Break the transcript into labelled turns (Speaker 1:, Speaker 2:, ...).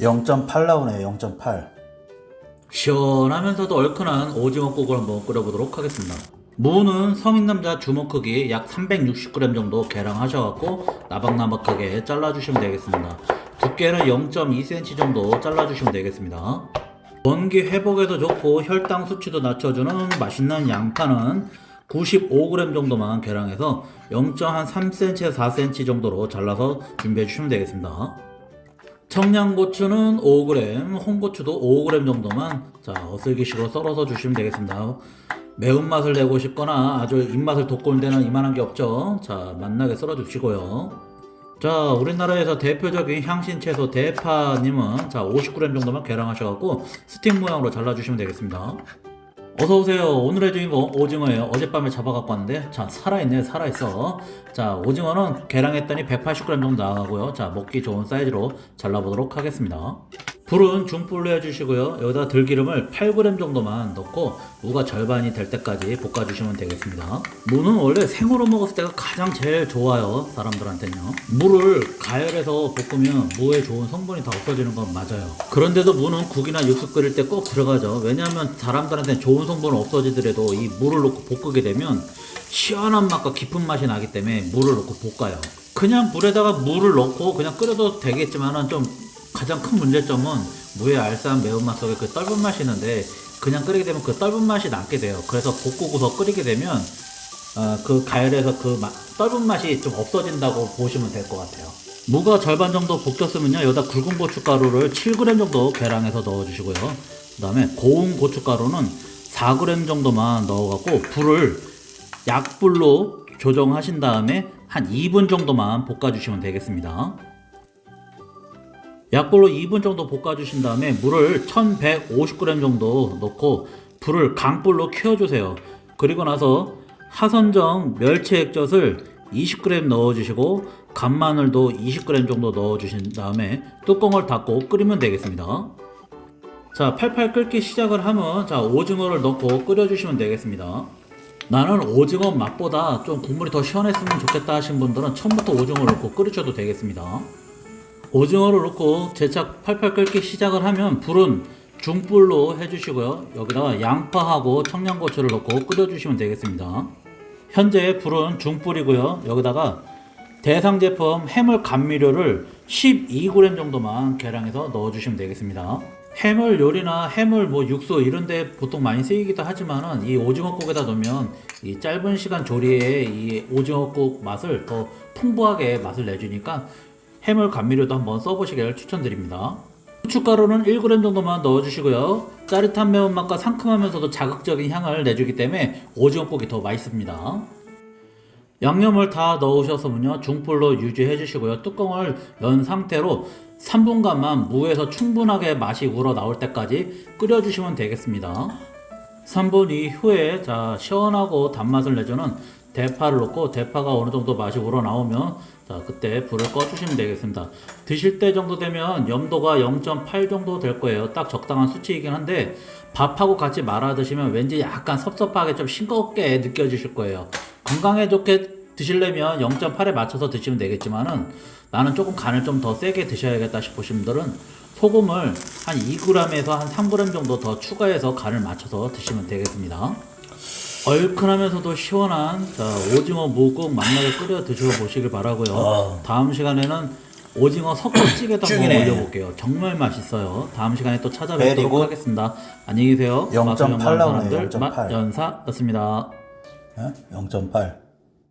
Speaker 1: 0.8 나오네요. 0.8.
Speaker 2: 시원하면서도 얼큰한 오징어국을 한번 끓여보도록 하겠습니다. 무는 성인 남자 주먹 크기 약 360g 정도 계량하셔갖고 나박나박하게 잘라주시면 되겠습니다. 두께는 0.2cm 정도 잘라주시면 되겠습니다. 원기 회복에도 좋고 혈당 수치도 낮춰주는 맛있는 양파는 95g 정도만 계량해서 0.3cm에서 4cm 정도로 잘라서 준비해 주시면 되겠습니다. 청양고추는 5g, 홍고추도 5g 정도만 자 어슬기식으로 썰어서 주시면 되겠습니다. 매운맛을 내고 싶거나 아주 입맛을 돋구는 데는 이만한 게 없죠. 자 맛나게 썰어 주시고요. 자 우리나라에서 대표적인 향신 채소 대파님은 자 50g 정도만 계량하셔갖고 스틱 모양으로 잘라주시면 되겠습니다. 어서 오세요. 오늘의 주인공 오징어예요. 어젯밤에 잡아갖고 왔는데 자 살아있네, 살아있어. 자 오징어는 계량했더니 180g 정도 나가고요. 자 먹기 좋은 사이즈로 잘라보도록 하겠습니다. 불은 중불로 해주시고요. 여기다 들기름을 8g 정도만 넣고 무가 절반이 될 때까지 볶아주시면 되겠습니다. 무는 원래 생으로 먹었을 때가 가장 제일 좋아요. 사람들한테는요. 무를 가열해서 볶으면 무에 좋은 성분이 다 없어지는 건 맞아요. 그런데도 무는 국이나 육수 끓일 때 꼭 들어가죠. 왜냐하면 사람들한테는 좋은 성분은 없어지더라도 이 무를 넣고 볶게 되면 시원한 맛과 깊은 맛이 나기 때문에 물을 넣고 볶아요. 그냥 물에다가 물을 넣고 그냥 끓여도 되겠지만은 좀 가장 큰 문제점은 무의 알싸한 매운맛 속에 그 떫은 맛이 있는데 그냥 끓이게 되면 그 떫은 맛이 남게 돼요. 그래서 볶고서 끓이게 되면 어, 그 가열에서 그 마- 떫은 맛이 좀 없어진다고 보시면 될 것 같아요. 무가 절반 정도 볶였으면요. 여기다 굵은 고춧가루를 7g 정도 계량해서 넣어주시고요. 그 다음에 고운 고춧가루는 4g 정도만 넣어갖고 불을 약불로 조정하신 다음에 한 2분 정도만 볶아주시면 되겠습니다. 약불로 2분 정도 볶아주신 다음에 물을 1150g 정도 넣고 불을 강불로 키워주세요. 그리고 나서 하선정 멸치 액젓을 20g 넣어주시고 간마늘도 20g 정도 넣어주신 다음에 뚜껑을 닫고 끓이면 되겠습니다. 자, 팔팔 끓기 시작을 하면 자 오징어를 넣고 끓여주시면 되겠습니다. 나는 오징어 맛보다 좀 국물이 더 시원했으면 좋겠다 하신 분들은 처음부터 오징어를 넣고 끓이셔도 되겠습니다. 오징어를 넣고 재착 팔팔 끓기 시작을 하면 불은 중불로 해주시고요. 여기다가 양파하고 청양고추를 넣고 끓여주시면 되겠습니다. 현재 불은 중불이고요. 여기다가 대상 제품 해물 감미료를 12g 정도만 계량해서 넣어주시면 되겠습니다. 해물 요리나 해물 뭐 육수 이런 데 보통 많이 쓰이기도 하지만은 이 오징어국에다 넣으면 이 짧은 시간 조리에 이 오징어국 맛을 더 풍부하게 맛을 내주니까 해물 감미료도 한번 써보시길 추천드립니다. 후춧가루는 1g 정도만 넣어주시고요. 짜릿한 매운맛과 상큼하면서도 자극적인 향을 내주기 때문에 오징어국이 더 맛있습니다. 양념을 다 넣으셔서는요 중불로 유지해 주시고요 뚜껑을 연 상태로 3분간만 무에서 충분하게 맛이 우러 나올 때까지 끓여 주시면 되겠습니다 3분 이후에 자 시원하고 단맛을 내주는 대파를 넣고 대파가 어느 정도 맛이 우러 나오면 자 그때 불을 꺼 주시면 되겠습니다. 드실 때 정도 되면 염도가 0.8 정도 될 거예요. 딱 적당한 수치이긴 한데 밥하고 같이 말아 드시면 왠지 약간 섭섭하게 좀 싱겁게 느껴지실 거예요. 건강에 좋게 드시려면 0.8에 맞춰서 드시면 되겠지만은 나는 조금 간을 좀 더 세게 드셔야겠다 싶으신 분들은 소금을 한 2g에서 한 3g 정도 더 추가해서 간을 맞춰서 드시면 되겠습니다. 얼큰하면서도 시원한 자, 오징어 무국 맛나게 끓여 드셔보시길 바라고요.
Speaker 1: 아.
Speaker 2: 다음 시간에는 오징어 석고찌개도 한번. 올려볼게요. 정말 맛있어요. 다음 시간에 또. 찾아뵙도록 하겠습니다. 안녕히 계세요.
Speaker 1: 0.8
Speaker 2: 맛을 연구하는
Speaker 1: 나오네요,
Speaker 2: 사람들
Speaker 1: 0.8.
Speaker 2: 맛연사였습니다.
Speaker 1: 어? 0.8.